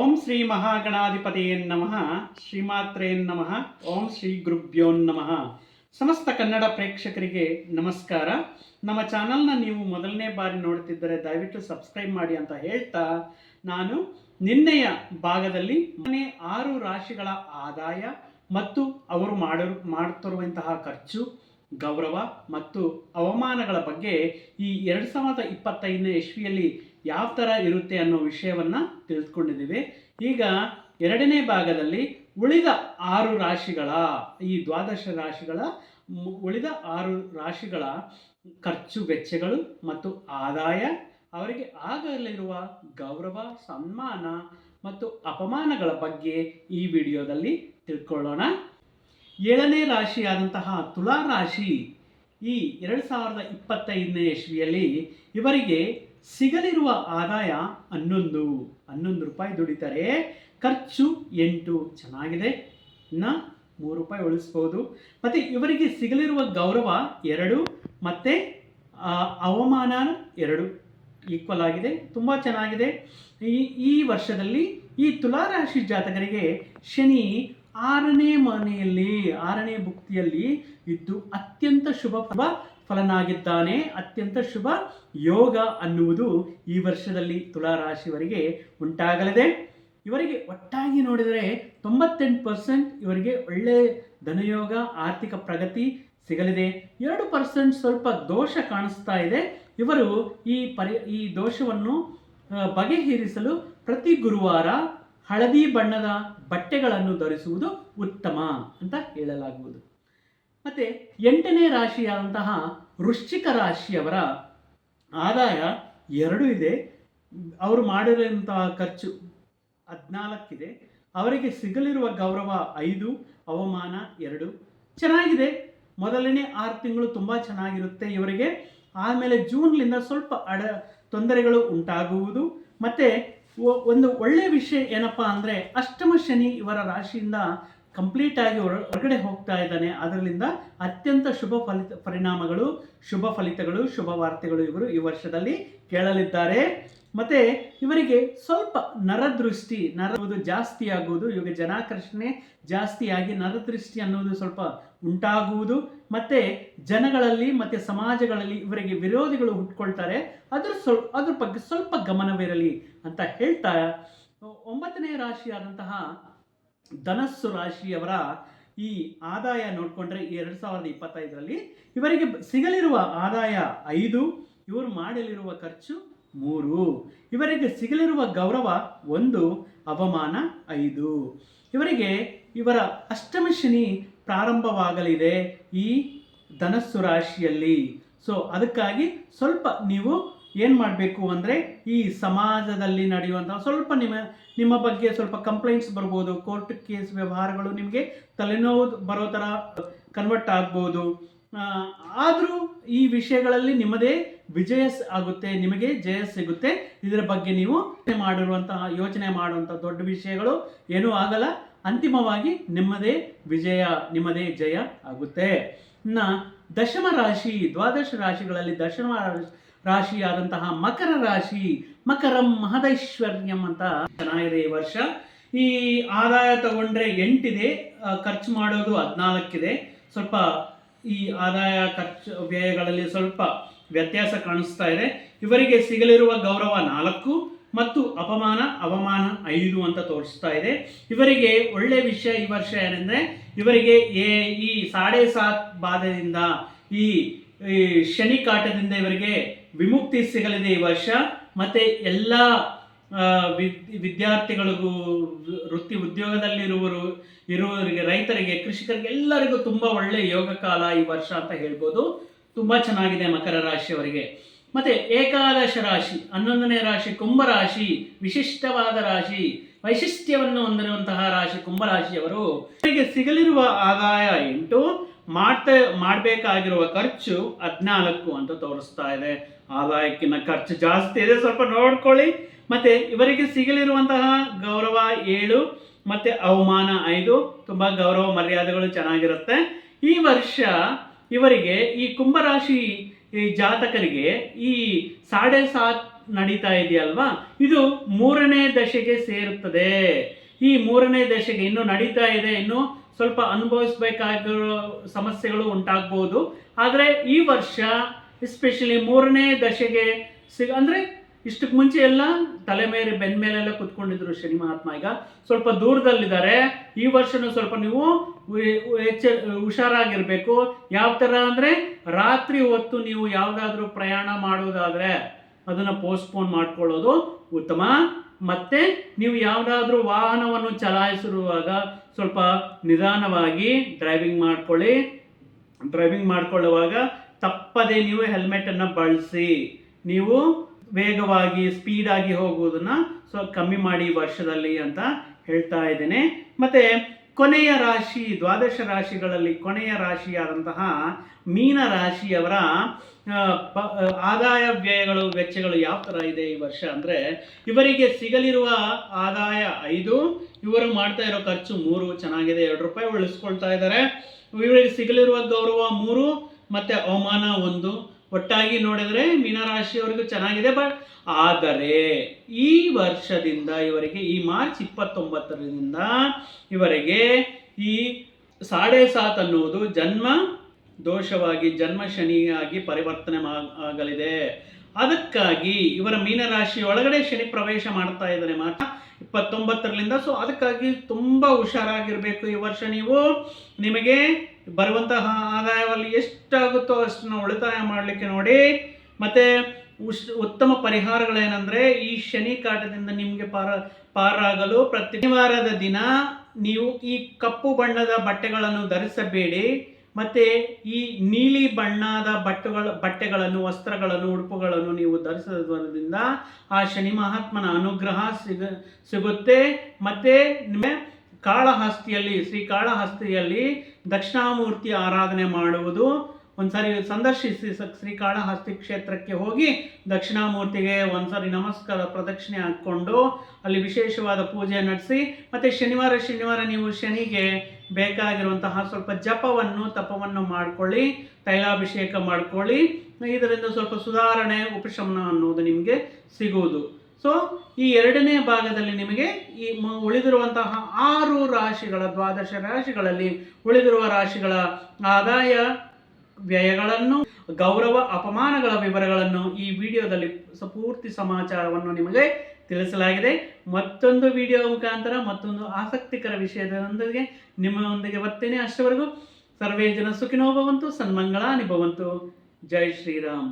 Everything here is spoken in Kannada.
ಓಂ ಶ್ರೀ ಮಹಾಗಣಾಧಿಪತಿಯೇ ನಮಃ, ಶ್ರೀಮಾತ್ರೇ ನಮಃ, ಓಂ ಶ್ರೀ ಗುರುಭ್ಯೋ ನಮಃ. ಸಮಸ್ತ ಕನ್ನಡ ಪ್ರೇಕ್ಷಕರಿಗೆ ನಮಸ್ಕಾರ. ನಮ್ಮ ಚಾನಲ್ನ ನೀವು ಮೊದಲನೇ ಬಾರಿ ನೋಡ್ತಿದ್ದರೆ ದಯವಿಟ್ಟು ಸಬ್ಸ್ಕ್ರೈಬ್ ಮಾಡಿ ಅಂತ ಹೇಳ್ತಾ ನಾನು ನಿನ್ನೆಯ ಭಾಗದಲ್ಲಿ ಮನೆ ಆರು ರಾಶಿಗಳ ಆದಾಯ ಮತ್ತು ಅವರು ಮಾಡ, ಮಾಡ್ತಿರುವಂತಹ ಖರ್ಚು, ಗೌರವ ಮತ್ತು ಅವಮಾನಗಳ ಬಗ್ಗೆ ಈ ಎರಡು ಸಾವಿರದ ಇಪ್ಪತ್ತೈದನೇ ಇಸ್ವಿಯಲ್ಲಿ ಯಾವ ಥರ ಇರುತ್ತೆ ಅನ್ನೋ ವಿಷಯವನ್ನು ತಿಳಿದುಕೊಂಡಿದ್ದೀವಿ ಈಗ ಎರಡನೇ ಭಾಗದಲ್ಲಿ ಉಳಿದ ಆರು ರಾಶಿಗಳ, ಈ ದ್ವಾದಶ ರಾಶಿಗಳ ಉಳಿದ ಆರು ರಾಶಿಗಳ ಖರ್ಚು ವೆಚ್ಚಗಳು ಮತ್ತು ಆದಾಯ, ಅವರಿಗೆ ಆಗಲಿರುವ ಗೌರವ, ಸನ್ಮಾನ ಮತ್ತು ಅಪಮಾನಗಳ ಬಗ್ಗೆ ಈ ವಿಡಿಯೋದಲ್ಲಿ ತಿಳ್ಕೊಳ್ಳೋಣ. ಏಳನೇ ರಾಶಿಯಾದಂತಹ ತುಲಾ ರಾಶಿ, ಈ ಎರಡು ಸಾವಿರದ ಇಪ್ಪತ್ತೈದನೇ ಇಸ್ವಿಯಲ್ಲಿ ಇವರಿಗೆ ಸಿಗಲಿರುವ ಆದಾಯ ಹನ್ನೊಂದು. ಹನ್ನೊಂದು ರೂಪಾಯಿ ದುಡಿತಾರೆ ಖರ್ಚು ಎಂಟು. ಚೆನ್ನಾಗಿದೆ. ಇನ್ನು ಮೂರು ರೂಪಾಯಿ ಉಳಿಸ್ಬೋದು. ಮತ್ತು ಇವರಿಗೆ ಸಿಗಲಿರುವ ಗೌರವ ಎರಡು. ಮತ್ತು ಅವಮಾನ ಎರಡು. ಈಕ್ವಲ್ ಆಗಿದೆ. ತುಂಬ ಚೆನ್ನಾಗಿದೆ. ಈ ಈ ವರ್ಷದಲ್ಲಿ ಈ ತುಲಾರಾಶಿ ಜಾತಕರಿಗೆ ಶನಿ ಆರನೇ ಮನೆಯಲ್ಲಿ, ಆರನೇ ಭುಕ್ತಿಯಲ್ಲಿ ಇದ್ದು ಅತ್ಯಂತ ಶುಭ ಫಲನಾಗಿದ್ದಾನೆ ಅತ್ಯಂತ ಶುಭ ಯೋಗ ಅನ್ನುವುದು ಈ ವರ್ಷದಲ್ಲಿ ತುಲಾರಾಶಿಯವರಿಗೆ ಉಂಟಾಗಲಿದೆ. ಇವರಿಗೆ ಒಟ್ಟಾಗಿ ನೋಡಿದರೆ ತೊಂಬತ್ತೆಂಟು ಪರ್ಸೆಂಟ್ ಇವರಿಗೆ ಒಳ್ಳೆ ಧನಯೋಗ, ಆರ್ಥಿಕ ಪ್ರಗತಿ ಸಿಗಲಿದೆ. ಎರಡು ಪರ್ಸೆಂಟ್ ಸ್ವಲ್ಪ ದೋಷ ಕಾಣಿಸ್ತಾ ಇದೆ. ಇವರು ಈ ಪರಿ, ಈ ದೋಷವನ್ನು ಬಗೆಹರಿಸಲು ಪ್ರತಿ ಗುರುವಾರ ಹಳದಿ ಬಣ್ಣದ ಬಟ್ಟೆಗಳನ್ನು ಧರಿಸುವುದು ಉತ್ತಮ ಅಂತ ಹೇಳಲಾಗುವುದು. ಮತ್ತು ಎಂಟನೇ ರಾಶಿಯಾದಂತಹ ವೃಶ್ಚಿಕ ರಾಶಿಯವರ ಆದಾಯ ಎರಡು ಇದೆ. ಅವರು ಮಾಡಿರುವಂತಹ ಖರ್ಚು ಹದಿನಾಲ್ಕಿದೆ. ಅವರಿಗೆ ಸಿಗಲಿರುವ ಗೌರವ ಐದು, ಅವಮಾನ ಎರಡು. ಚೆನ್ನಾಗಿದೆ. ಮೊದಲನೇ ಆರು ತಿಂಗಳು ತುಂಬ ಚೆನ್ನಾಗಿರುತ್ತೆ ಇವರಿಗೆ. ಆಮೇಲೆ ಜೂನ್ಲಿಂದ ಸ್ವಲ್ಪ ಅಡ ತೊಂದರೆಗಳು ಉಂಟಾಗುವುದು. ಮತ್ತು ಒಂದು ಒಳ್ಳೆಯ ವಿಷಯ ಏನಪ್ಪ ಅಂದರೆ ಅಷ್ಟಮ ಶನಿ ಇವರ ರಾಶಿಯಿಂದ ಕಂಪ್ಲೀಟ್ ಆಗಿ ಹೊರ- ಹೊರಗಡೆ ಹೋಗ್ತಾ ಇದ್ದಾನೆ. ಅದರಿಂದ ಅತ್ಯಂತ ಶುಭ ಫಲಿತ ಪರಿಣಾಮಗಳು, ಶುಭ ಫಲಿತಗಳು, ಶುಭ ವಾರ್ತೆಗಳು ಇವರು ಈ ವರ್ಷದಲ್ಲಿ ಕೇಳಲಿದ್ದಾರೆ. ಮತ್ತೆ ಇವರಿಗೆ ಸ್ವಲ್ಪ ನರದೃಷ್ಟಿ ನರವುದು ಜಾಸ್ತಿ ಆಗುವುದು. ಇವಾಗ ಜನಾಕರ್ಷಣೆ ಜಾಸ್ತಿಯಾಗಿ ನರದೃಷ್ಟಿ ಅನ್ನೋದು ಸ್ವಲ್ಪ ಉಂಟಾಗುವುದು. ಮತ್ತೆ ಜನಗಳಲ್ಲಿ, ಮತ್ತೆ ಸಮಾಜಗಳಲ್ಲಿ ಇವರಿಗೆ ವಿರೋಧಿಗಳು ಹುಟ್ಕೊಳ್ತಾರೆ. ಅದ್ರ ಸ್ವಲ್ಪ ಅದ್ರ ಬಗ್ಗೆ ಸ್ವಲ್ಪ ಗಮನವಿರಲಿ ಅಂತ ಹೇಳ್ತಾ, ಒಂಬತ್ತನೇ ರಾಶಿಯಾದಂತಹ ಧನಸ್ಸು ರಾಶಿಯವರ ಈ ಆದಾಯ ನೋಡಿಕೊಂಡ್ರೆ ಎರಡು ಸಾವಿರದ ಇಪ್ಪತ್ತೈದರಲ್ಲಿ ಇವರಿಗೆ ಸಿಗಲಿರುವ ಆದಾಯ ಐದು, ಇವರು ಮಾಡಲಿರುವ ಖರ್ಚು ಮೂರು. ಇವರಿಗೆ ಸಿಗಲಿರುವ ಗೌರವ ಒಂದು, ಅವಮಾನ ಐದು. ಇವರಿಗೆ ಇವರ ಅಷ್ಟಮ ಶನಿ ಪ್ರಾರಂಭವಾಗಲಿದೆ ಈ ಧನಸ್ಸು ರಾಶಿಯಲ್ಲಿ. ಸೊ ಅದಕ್ಕಾಗಿ ಸ್ವಲ್ಪ ನೀವು ಏನು ಮಾಡಬೇಕು ಅಂದರೆ ಈ ಸಮಾಜದಲ್ಲಿ ನಡೆಯುವಂಥ ಸ್ವಲ್ಪ ನಿಮ್ಮ ನಿಮ್ಮ ಬಗ್ಗೆ ಸ್ವಲ್ಪ ಕಂಪ್ಲೇಂಟ್ಸ್ ಬರ್ಬೋದು ಕೋರ್ಟ್ ಕೇಸ್ ವ್ಯವಹಾರಗಳು ನಿಮಗೆ ತಲೆನೋವು ಬರೋ ಥರ ಕನ್ವರ್ಟ್ ಆಗ್ಬೋದು. ಆದರೂ ಈ ವಿಷಯಗಳಲ್ಲಿ ನಿಮ್ಮದೇ ವಿಜಯ ಆಗುತ್ತೆ, ನಿಮಗೆ ಜಯ ಸಿಗುತ್ತೆ. ಇದರ ಬಗ್ಗೆ ನೀವು ಮಾಡಿರುವಂತಹ ಯೋಚನೆ ಮಾಡುವಂಥ ದೊಡ್ಡ ವಿಷಯಗಳು ಏನೂ ಆಗಲ್ಲ. ಅಂತಿಮವಾಗಿ ನಿಮ್ಮದೇ ವಿಜಯ, ನಿಮ್ಮದೇ ಜಯ ಆಗುತ್ತೆ. ಇನ್ನು ದಶಮ ರಾಶಿ, ದ್ವಾದಶ ರಾಶಿಗಳಲ್ಲಿ ದಶಮ ರಾಶಿಯಾದಂತಹ ಮಕರ ರಾಶಿ, ಮಕರಂ ಮಹದೈಶ್ವರ್ಯಂ ಅಂತ ಚೆನ್ನಾಗಿದೆ ಈ ವರ್ಷ. ಈ ಆದಾಯ ತಗೊಂಡ್ರೆ ಎಂಟಿದೆ ಖರ್ಚು ಮಾಡೋದು ಹದಿನಾಲ್ಕಿದೆ. ಸ್ವಲ್ಪ ಈ ಆದಾಯ ಖರ್ಚು ವ್ಯಯಗಳಲ್ಲಿ ಸ್ವಲ್ಪ ವ್ಯತ್ಯಾಸ ಕಾಣಿಸ್ತಾ ಇದೆ. ಇವರಿಗೆ ಸಿಗಲಿರುವ ಗೌರವ ನಾಲ್ಕು ಮತ್ತು ಅಪಮಾನ, ಅವಮಾನ ಐದು ಅಂತ ತೋರಿಸ್ತಾ ಇದೆ. ಇವರಿಗೆ ಒಳ್ಳೆ ವಿಷಯ ಈ ವರ್ಷ ಏನೆಂದರೆ, ಇವರಿಗೆ ಏ ಈ ಸಾಡೆ ಸಾತ್ ಬಾಧೆಯಿಂದ ಈ ಶನಿ ಕಾಟದಿಂದ ಇವರಿಗೆ ವಿಮುಕ್ತಿ ಸಿಗಲಿದೆ ಈ ವರ್ಷ. ಮತ್ತೆ ಎಲ್ಲ ವಿದ್ಯಾರ್ಥಿಗಳಿಗೂ ವೃತ್ತಿ ಉದ್ಯೋಗದಲ್ಲಿರುವರು, ಇರುವವರಿಗೆ, ರೈತರಿಗೆ, ಕೃಷಿಕರಿಗೆ ಎಲ್ಲರಿಗೂ ತುಂಬ ಒಳ್ಳೆಯ ಯೋಗ ಕಾಲ ಈ ವರ್ಷ ಅಂತ ಹೇಳ್ಬೋದು. ತುಂಬ ಚೆನ್ನಾಗಿದೆ ಮಕರ ರಾಶಿಯವರಿಗೆ. ಮತ್ತೆ ಏಕಾದಶ ರಾಶಿ, ಹನ್ನೊಂದನೇ ರಾಶಿ ಕುಂಭರಾಶಿ ವಿಶಿಷ್ಟವಾದ ರಾಶಿ, ವೈಶಿಷ್ಟ್ಯವನ್ನು ಹೊಂದಿರುವಂತಹ ರಾಶಿ ಕುಂಭರಾಶಿಯವರು ಅವರಿಗೆ ಸಿಗಲಿರುವ ಆದಾಯ ಎಂಟು, ಮಾಡ್ತಾ, ಮಾಡಬೇಕಾಗಿರುವ ಖರ್ಚು ಹದಿನಾಲ್ಕು ಅಂತ ತೋರಿಸ್ತಾ ಇದೆ. ಆದಾಯಕ್ಕಿಂತ ಖರ್ಚು ಜಾಸ್ತಿ ಇದೆ. ಸ್ವಲ್ಪ ನೋಡ್ಕೊಳ್ಳಿ. ಮತ್ತೆ ಇವರಿಗೆ ಸಿಗಲಿರುವಂತಹ ಗೌರವ ಏಳು, ಮತ್ತೆ ಅವಮಾನ ಐದು, ತುಂಬ ಗೌರವ ಮರ್ಯಾದೆಗಳು ಚೆನ್ನಾಗಿರುತ್ತೆ. ಈ ವರ್ಷ ಇವರಿಗೆ ಈ ಕುಂಭರಾಶಿ ಈ ಜಾತಕರಿಗೆ ಈ ಸಾಡೆ ಸಾತ್ ನಡೀತಾ ಇದೆಯಲ್ವಾ? ಇದು ಮೂರನೇ ದಶೆಗೆ ಸೇರುತ್ತದೆ. ಈ ಮೂರನೇ ದಶೆಗೆ ಇನ್ನು ನಡೀತಾ ಇದೆ. ಇನ್ನು ಸ್ವಲ್ಪ ಅನುಭವಿಸಬೇಕಾಗಿರೋ ಸಮಸ್ಯೆಗಳು ಉಂಟಾಗ್ಬೋದು. ಆದರೆ ಈ ವರ್ಷ ಎಸ್ಪೆಷಲಿ ಮೂರನೇ ದಶೆಗೆ ಸಿಗ ಅಂದರೆ ಇಷ್ಟಕ್ಕೆ ಮುಂಚೆ ಎಲ್ಲ ತಲೆ ಮೇಲೆ ಬೆನ್ನ ಮೇಲೆಲ್ಲ ಕುತ್ಕೊಂಡಿದ್ರು ಶನಿ ಮಹಾತ್ಮ. ಈಗ ಸ್ವಲ್ಪ ದೂರದಲ್ಲಿದ್ದಾರೆ. ಈ ವರ್ಷನೂ ಸ್ವಲ್ಪ ನೀವು ಹೆಚ್ಚ ಹುಷಾರಾಗಿರ್ಬೇಕು. ಯಾವ ಥರ ಅಂದರೆ ರಾತ್ರಿ ಹೊತ್ತು ನೀವು ಯಾವುದಾದ್ರೂ ಪ್ರಯಾಣ ಮಾಡುವುದಾದರೆ ಅದನ್ನು ಪೋಸ್ಟ್ಪೋನ್ ಮಾಡ್ಕೊಳ್ಳೋದು ಉತ್ತಮ. ಮತ್ತೆ ನೀವು ಯಾವುದಾದ್ರೂ ವಾಹನವನ್ನು ಚಲಾಯಿಸಿರುವಾಗ ಸ್ವಲ್ಪ ನಿಧಾನವಾಗಿ ಡ್ರೈವಿಂಗ್ ಮಾಡ್ಕೊಳ್ಳಿ. ಡ್ರೈವಿಂಗ್ ಮಾಡ್ಕೊಳ್ಳುವಾಗ ತಪ್ಪದೆ ನೀವು ಹೆಲ್ಮೆಟನ್ನು ಬಳಸಿ, ನೀವು ವೇಗವಾಗಿ ಸ್ಪೀಡಾಗಿ ಹೋಗುವುದನ್ನು ಸೊ ಕಮ್ಮಿ ಮಾಡಿ ವರ್ಷದಲ್ಲಿ ಅಂತ ಹೇಳ್ತಾ ಇದ್ದೇನೆ. ಮತ್ತು ಕೊನೆಯ ರಾಶಿ, ದ್ವಾದಶ ರಾಶಿಗಳಲ್ಲಿ ಕೊನೆಯ ರಾಶಿಯಾದಂತಹ ಮೀನ ರಾಶಿಯವರ ಪ- ಆದಾಯ ವ್ಯಯಗಳು, ವೆಚ್ಚಗಳು ಯಾವ ಥರ ಇದೆ ಈ ವರ್ಷ ಅಂದರೆ ಇವರಿಗೆ ಸಿಗಲಿರುವ ಆದಾಯ ಐದು, ಇವರು ಮಾಡ್ತಾ ಇರೋ ಖರ್ಚು ಮೂರು, ಚೆನ್ನಾಗಿದೆ, ಎರಡು ರೂಪಾಯಿ ಉಳಿಸ್ಕೊಳ್ತಾ ಇದ್ದಾರೆ. ಇವರಿಗೆ ಸಿಗಲಿರುವ ಗೌರವ ಮೂರು ಮತ್ತು ಅವಮಾನ ಒಂದು ಒಟ್ಟಾಗಿ ನೋಡಿದರೆ ಮೀನರಾಶಿಯವರಿಗೂ ಚೆನ್ನಾಗಿದೆ. ಬಟ್ ಆದರೆ ಈ ವರ್ಷದಿಂದ ಇವರಿಗೆ ಈ ಮಾರ್ಚ್ ಇಪ್ಪತ್ತೊಂಬತ್ತರಿಂದ ಇವರಿಗೆ ಈ ಸಾಡೆ ಸಾತ್ ಅನ್ನುವುದು ಜನ್ಮ ದೋಷವಾಗಿ, ಜನ್ಮ ಶನಿಯಾಗಿ ಪರಿವರ್ತನೆ ಆಗಲಿದೆ. ಅದಕ್ಕಾಗಿ ಇವರ ಮೀನರಾಶಿಯೊಳಗಡೆ ಶನಿ ಪ್ರವೇಶ ಮಾಡ್ತಾ ಇದ್ದಾರೆ ಮಾತ್ರ. ಇಪ್ಪತ್ತೊಂಬತ್ತರಿಂದ ಸೊ ಅದಕ್ಕಾಗಿ ತುಂಬ ಹುಷಾರಾಗಿರಬೇಕು ಈ ವರ್ಷ ನೀವು. ನಿಮಗೆ ಬರುವಂತಹ ಆದಾಯದಲ್ಲಿ ಎಷ್ಟಾಗುತ್ತೋ ಅಷ್ಟನ್ನು ಉಳಿತಾಯ ಮಾಡಲಿಕ್ಕೆ ನೋಡಿ. ಮತ್ತು ಉಶ್ ಉತ್ತಮ ಪರಿಹಾರಗಳೇನೆಂದರೆ, ಈ ಶನಿ ಕಾಟದಿಂದ ನಿಮಗೆ ಪಾರ, ಪಾರಾಗಲು ಪ್ರತಿ ಶನಿವಾರದ ದಿನ ನೀವು ಈ ಕಪ್ಪು ಬಣ್ಣದ ಬಟ್ಟೆಗಳನ್ನು ಧರಿಸಬೇಡಿ. ಮತ್ತು ಈ ನೀಲಿ ಬಣ್ಣದ ಬಟ್ಟೆಗಳ, ಬಟ್ಟೆಗಳನ್ನು, ವಸ್ತ್ರಗಳನ್ನು, ಉಡುಪುಗಳನ್ನು ನೀವು ಧರಿಸೋದ್ರಿಂದ ಆ ಶನಿ ಮಹಾತ್ಮನ ಅನುಗ್ರಹ ಸಿಗ, ಸಿಗುತ್ತೆ. ಮತ್ತು ನಿಮಗೆ ಕಾಳಹಸ್ತಿಯಲ್ಲಿ, ಶ್ರೀ ಕಾಳಹಸ್ತಿಯಲ್ಲಿ ದಕ್ಷಿಣಾಮೂರ್ತಿ ಆರಾಧನೆ ಮಾಡುವುದು ಒಂದ್ಸರಿ ಸಂದರ್ಶಿಸಿ ಸ- ಹಸ್ತಿ ಕ್ಷೇತ್ರಕ್ಕೆ ಹೋಗಿ ದಕ್ಷಿಣಾಮೂರ್ತಿಗೆ ಒಂದ್ಸರಿ ನಮಸ್ಕಾರ ಪ್ರದಕ್ಷಿಣೆ ಹಾಕ್ಕೊಂಡು ಅಲ್ಲಿ ವಿಶೇಷವಾದ ಪೂಜೆ ನಡೆಸಿ, ಮತ್ತು ಶನಿವಾರ ಶನಿವಾರ ನೀವು ಶನಿಗೆ ಬೇಕಾಗಿರುವಂತಹ ಸ್ವಲ್ಪ ಜಪವನ್ನು, ತಪವನ್ನು ಮಾಡಿಕೊಳ್ಳಿ, ತೈಲಾಭಿಷೇಕ ಮಾಡ್ಕೊಳ್ಳಿ. ಇದರಿಂದ ಸ್ವಲ್ಪ ಸುಧಾರಣೆ, ಉಪಶಮನ ಅನ್ನೋದು ನಿಮಗೆ ಸಿಗುವುದು. ಸೊ ಈ ಎರಡನೇ ಭಾಗದಲ್ಲಿ ನಿಮಗೆ ಈ ಉಳಿದಿರುವಂತಹ ಆರು ರಾಶಿಗಳ ದ್ವಾದಶ ರಾಶಿಗಳಲ್ಲಿ ಉಳಿದಿರುವ ರಾಶಿಗಳ ಆದಾಯ ವ್ಯಯಗಳನ್ನು, ಗೌರವ, ಅಪಮಾನಗಳ ವಿವರಗಳನ್ನು ಈ ವಿಡಿಯೋದಲ್ಲಿ ಪೂರ್ತಿ ಸಮಾಚಾರವನ್ನು ನಿಮಗೆ ತಿಳಿಸಲಾಗಿದೆ. ಮತ್ತೊಂದು ವಿಡಿಯೋ ಮುಖಾಂತರ ಮತ್ತೊಂದು ಆಸಕ್ತಿಕರ ವಿಷಯದೊಂದಿಗೆ ನಿಮ್ಮೊಂದಿಗೆ ಬರ್ತೇನೆ. ಅಷ್ಟವರೆಗೂ ಸರ್ವೇ ಜನ ಸುಖಿನೋ ಭವಂತು, ಸನ್ಮಂಗಳಾನಿ ಭವಂತು. ಜೈ ಶ್ರೀರಾಮ್.